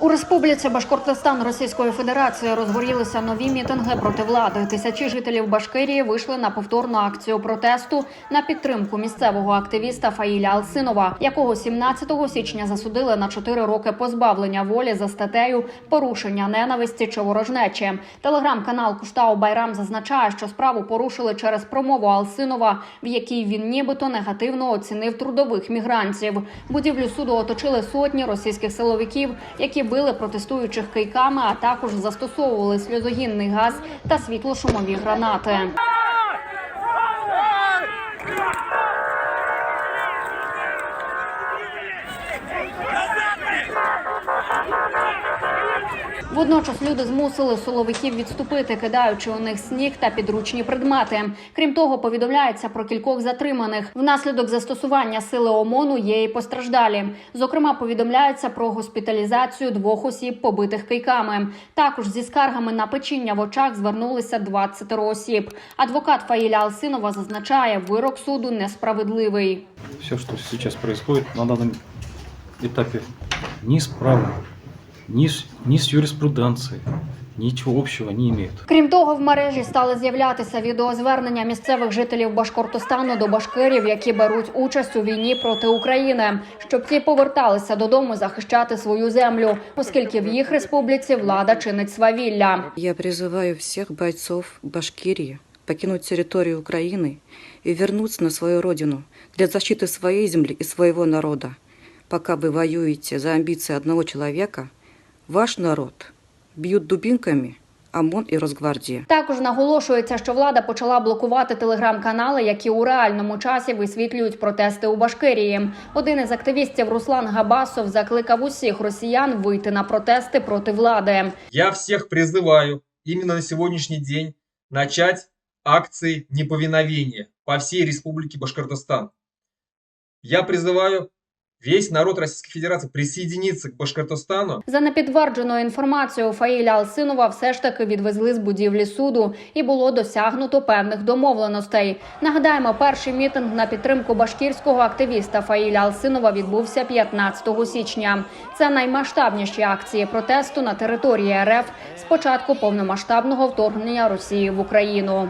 У республіці Башкортостан Російської Федерації розгорілися нові мітинги проти влади. Тисячі жителів Башкирії вийшли на повторну акцію протесту на підтримку місцевого активіста Фаїля Алсинова, якого 17 січня засудили на 4 роки позбавлення волі за статтею порушення ненависті чи ворожнечі. Телеграм-канал Куштау Байрам зазначає, що справу порушили через промову Алсинова, в якій він нібито негативно оцінив трудових мігрантів. Будівлю суду оточили сотні російських силовиків, які били протестуючих кийками, а також застосовували сльозогінний газ та світлошумові гранати. Водночас люди змусили силовиків відступити, кидаючи у них сніг та підручні предмети. Крім того, повідомляється про кількох затриманих. Внаслідок застосування сили ОМОНу є і постраждалі. Зокрема, повідомляється про госпіталізацію двох осіб, побитих кийками. Також зі скаргами на печіння в очах звернулися 20 осіб. Адвокат Фаїля Алсинова зазначає, вирок суду несправедливий. Все, что сейчас происходит на ни с правом, ни с, ни с юриспруденцией, ничего общего не имеет. Крім того, в мережі стали з'являтися відеозвернення місцевих жителів Башкортостану до башкирів, які беруть участь у війні проти України, щоб ті поверталися додому захищати свою землю, оскільки в їх республіці влада чинить свавілля. Я призываю всех бойцов Башкирии покинуть территорию Украины и вернуться на свою родину для защиты своей земли и своего народа. Пока вы воюете за амбиции одного человека, ваш народ бьют дубинками ОМОН и Росгвардия. Також наголошується, що влада почала блокувати телеграм-канали, які у реальному часі висвітлюють протести у Башкирії. Один із активістів Руслан Габасов закликав усіх росіян вийти на протести проти влади. Я всех призываю именно на сегодняшний день начать акции неповиновения по всей Республике Башкортостан. Я призываю весь народ Российской Федерации присоединиться к Башкортостану За непідтвердженою інформацією Фаїля Алсинова все ж таки відвезли з будівлі суду і було досягнуто певних домовленостей. Нагадаємо, перший мітинг на підтримку башкірського активіста Фаїля Алсинова відбувся 15 січня. Це наймасштабніші акції протесту на території РФ з початку повномасштабного вторгнення Росії в Україну.